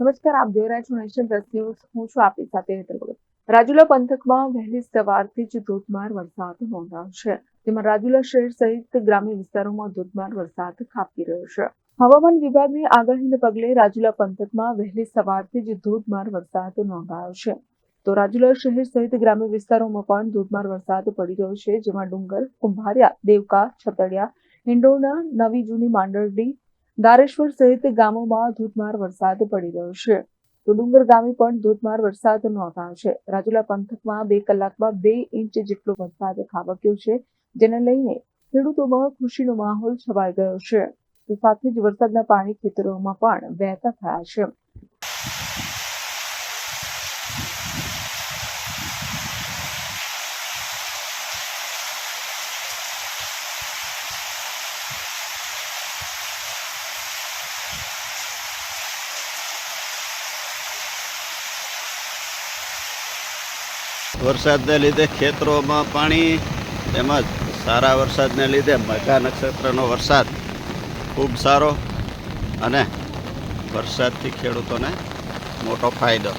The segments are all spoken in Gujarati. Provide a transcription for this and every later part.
નમસ્કાર, આપ જોઈ રહ્યા છો નેશન પ્લસ ન્યૂઝ. હું છું આપની સાથે હેતલ ભગત. રાજુલા પંથકમાં વહેલી સવારથી જ ધોધમાર વરસાદ નોંધાયો છે જેમાં રાજુલા શહેર સહિત ગ્રામ્ય વિસ્તારોમાં ધોધમાર વરસાદ ખાબકી રહ્યો છે. હવામાન વિભાગની આગાહીને પગલે રાજુલા પંથકમાં વહેલી સવારથી જ ધોધમાર વરસાદ નોંધાયો છે તો રાજુલા શહેર સહિત ગ્રામ્ય વિસ્તારોમાં પણ ધોધમાર વરસાદ પડી રહ્યો છે, જેમાં ડુંગર, કુંભારિયા, દેવકા, છતડિયા, હિંડોળના નવી જૂની માંડરડી દારેશ્વર સહિત ગામોમાં ધોધમાર વરસાદ પડી રહ્યો છે. તો ડુંગર ગામે પણ ધોધમાર વરસાદ નોંધાયો છે. રાજુલા પંથકમાં બે કલાકમાં બે ઇંચ જેટલો વરસાદ ખાબક્યો છે, જેને લઈને ખેડૂતોમાં ખુશીનો માહોલ છવાઈ ગયો છે. તો સાથે જ વરસાદના પાણી ખેતરોમાં પણ વહેતા થયા છે. વરસાદને લીધે ખેતરોમાં પાણી તેમજ સારા વરસાદને લીધે મઘા નક્ષત્રનો વરસાદ ખૂબ સારો અને વરસાદથી ખેડૂતોને મોટો ફાયદો.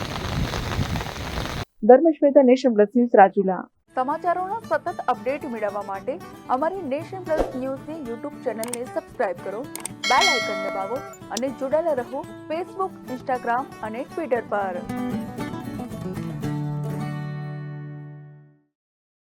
Dharmesh Mehta nation plus news Rajula. સમાચારોના સતત અપડેટ મેળવવા માટે અમારી નેશન પ્લસ ન્યૂઝની યુટ્યુબ ચેનલને સબસ્ક્રાઇબ કરો બેલ આઇકન દબાવો અને જોડાયેલા રહો ફેસબુક ઇન્સ્ટાગ્રામ અને ટ્વિટર પર.